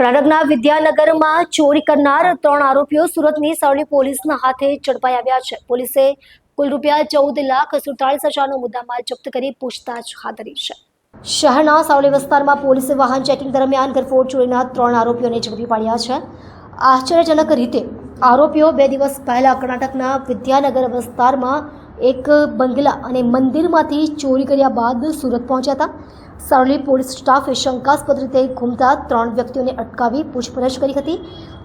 કર્ણાટકના વિદ્યાનગરમાં ચોરી કરનાર ત્રણ આરોપીઓ સુરતની સરણી પોલીસના હાથે ઝડપાઈ આવ્યા છે. પોલીસે કુલ રૂપિયા ચૌદ લાખ સુડતાલીસ હજારનો મુદ્દામાલ જપ્ત કરી પૂછતાછ હાથ ધરી છે. શહેરના સાવલી વિસ્તારમાં પોલીસે વાહન ચેકિંગ દરમિયાન ગરફોડ ચોરીના ત્રણ આરોપીઓને ઝડપી પાડ્યા છે. આશ્ચર્યજનક રીતે આરોપીઓ બે દિવસ પહેલા કર્ણાટકના વિદ્યાનગર વિસ્તારમાં એક બંગલા અને મંદિરમાંથી ચોરી કર્યા બાદ સુરત પહોંચ્યા હતા. સાવલી પોલીસ સ્ટાફે શંકાસ્પદ રીતે ઘૂમતા ત્રણ વ્યક્તિઓને અટકાવી પૂછપરછ કરી હતી.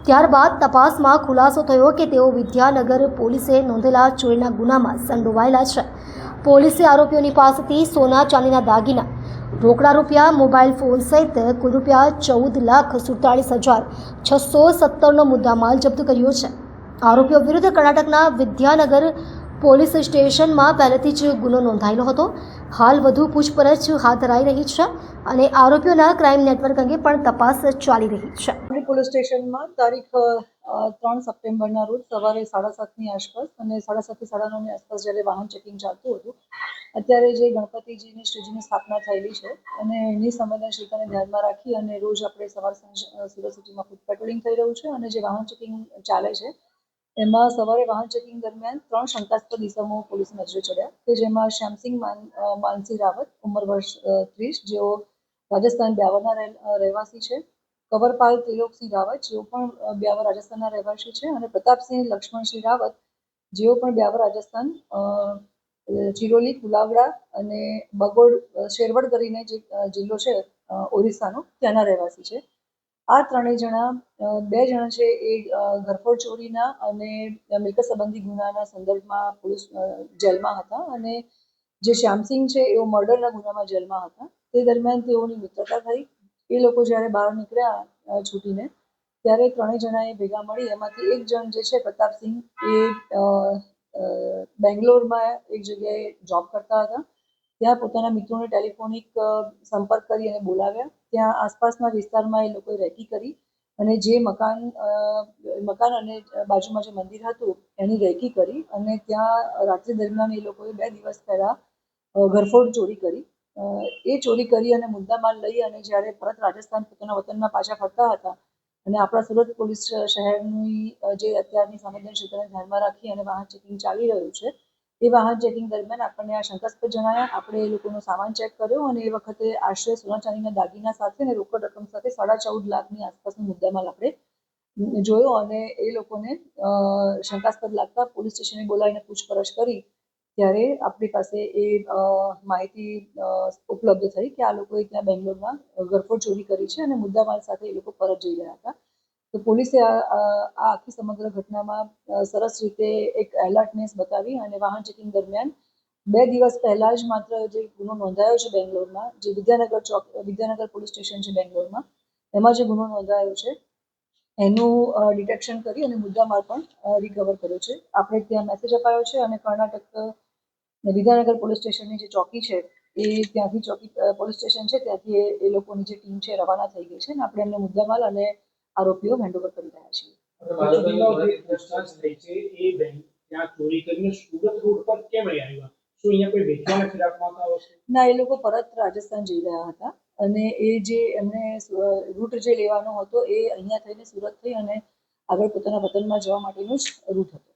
ત્યારબાદ તપાસમાં ખુલાસો થયો કે તેઓ વિદ્યાનગર પોલીસે નોંધેલા ચોરીના ગુનામાં સંડોવાયેલા છે. પોલીસે આરોપીઓની પાસેથી સોના ચાંદીના દાગીના, રોકડા રૂપિયા, મોબાઈલ ફોન સહિત કુલ રૂપિયા ચૌદ લાખ સુડતાળીસ હજાર છસો સત્તરનો મુદ્દામાલ જપ્ત કર્યો છે. આરોપીઓ વિરુદ્ધ કર્ણાટકના વિદ્યાનગર પોલીસ સ્ટેશનમાં પહેલેથી જ ગુનો નોંધાયેલો હતો. હાલ વધુ પૂછપરછ હાથ ધરાઈ રહી છે અને આરોપીઓના ક્રાઇમ નેટવર્ક અંગે પણ તપાસ ચાલી રહી છે. પોલીસ સ્ટેશનમાં તારીખ ત્રણ સપ્ટેમ્બરના રોજ સવારે સાડા સાતની આસપાસ અને સાડા સાતથી સાડા નવની આસપાસ જ્યારે વાહન ચેકિંગ ચાલતું હતું, અત્યારે જે ગણપતિજીની શ્રીજીની સ્થાપના થયેલી છે અને એની સંવેદનશીલતાને ધ્યાનમાં રાખી અને રોજ આપણે સવાર સાંજ સુરત સિટીમાં ફૂડ પેટ્રોલિંગ થઈ રહ્યું છે અને જે વાહન ચેકિંગ ચાલે છે એમાં સવારે વાહન ચેકિંગ દરમિયાન ત્રણ શંકાસ્પદ ઇસમો પોલીસ નજરે ચડ્યા કે જેમાં શ્યામસિંહ માન અ, માનસી રાવત ઉંમર વર્ષ ત્રીસ જેઓ રાજસ્થાન બ્યાવરના રહે- રહેવાસી છે. કવરપાલ ત્રિલોકસિંહ રાવત જેઓ પણ બ્યાવર રાજસ્થાનના રહેવાસી છે અને પ્રતાપસિંહ લક્ષ્મણસિંહ રાવત જેઓ પણ બ્યાવર રાજસ્થાન ચિરોલી કુલાવડા અને બગોડ શેરવડ કરીને જે જિલ્લો છે ઓરિસ્સાનો ત્યાંના રહેવાસી છે. આ ત્રણેય જણા બે જણા છે એ ઘરફોડ ચોરીના અને મિલકત સંબંધી ગુનાના સંદર્ભમાં પોલીસ જેલમાં હતા અને જે શ્યામસિંહ છે એઓ મર્ડરના ગુનામાં જેલમાં હતા. તે દરમિયાન તેઓની મિત્રતા થઈ. એ લોકો જ્યારે બહાર નીકળ્યા છૂટીને, ત્યારે ત્રણેય જણાએ ભેગા મળી. એમાંથી એક જણ જે છે પ્રતાપસિંહ એ બેંગ્લોરમાં એક જગ્યાએ જોબ કરતા હતા. ત્યાં પોતાના મિત્રોને ટેલિફોનિક સંપર્ક કરી અને બોલાવ્યા. ત્યાં આસપાસના વિસ્તારમાં એ લોકોએ રેકી કરી અને જે મકાન મકાન અને બાજુમાં જે મંદિર હતું, એની રેકી કરી અને ત્યાં રાત્રિ દરમિયાન એ લોકોએ બે દિવસ પહેલા ઘરફોડ ચોરી કરી. એ ચોરી કરી અને મુદ્દામાલ લઈ અને જ્યારે પરત રાજસ્થાન પોતાના વતનમાં પાછા ફરતા હતા અને આપણા સુરત પોલીસ શહેરની જે અત્યારની સંવેદનશીલતાને ધ્યાનમાં રાખી અને વાહન ચેકિંગ ચાલી રહ્યું છે એ વાહન ચેકિંગ દરમિયાન આપણને આ શંકાસ્પદ જણાયા. આપણે એ લોકોનો સામાન ચેક કર્યો અને એ વખતે આશરે સોના ચાંદીના દાગીના સાથે અને રોકડ રકમ સાથે સાડા ચૌદ લાખની આસપાસનો મુદ્દામાલ આપણે જોયો અને એ લોકોને શંકાસ્પદ લાગતા પોલીસ સ્ટેશને બોલાવીને પૂછપરછ કરી. ત્યારે આપણી પાસે એ માહિતી ઉપલબ્ધ થઈ કે આ લોકોએ ત્યાં બેંગ્લોરમાં ઘરફોડ ચોરી કરી છે અને મુદ્દામાલ સાથે એ લોકો પરત જઈ રહ્યા હતા. તો પોલીસે આ આખી સમગ્ર ઘટનામાં સરસ રીતે એક એલર્ટનેસ બતાવી અને વાહન ચેકિંગ દરમિયાન બે દિવસ પહેલા જ માત્ર જે ગુનો નોંધાયો છે બેંગ્લોરમાં, જે વિદ્યાનગર ચોક, વિદ્યાનગર પોલીસ સ્ટેશન છે બેંગ્લોરમાં, એમાં જે ગુનો નોંધાયો છે, એનું ડિટેક્શન કરી અને મુદ્દામાલ પણ રિકવર કર્યો છે. આપણે ત્યાં મેસેજ અપાયો છે અને કર્ણાટક વિદ્યાનગર પોલીસ સ્ટેશનની જે ચોકી છે, એ ત્યાંથી ચોકી પોલીસ સ્ટેશન છે, ત્યાંથી એ લોકોની જે ટીમ છે, રવાના થઈ ગઈ છે અને આપણે એમને મુદ્દામાલ અને આરોપીઓ હેન્ડઓવર કરી રહ્યા છે. ના એ લોકો પરત રાજસ્થાન જઈ રહ્યા હતા અને એ જે એમણે રૂટ જે લેવાનો હતો એ અહીંયા થઈને સુરત થઈ અને આગળ પોતાના વતનમાં જવા માટેનો જ રૂટ હતો.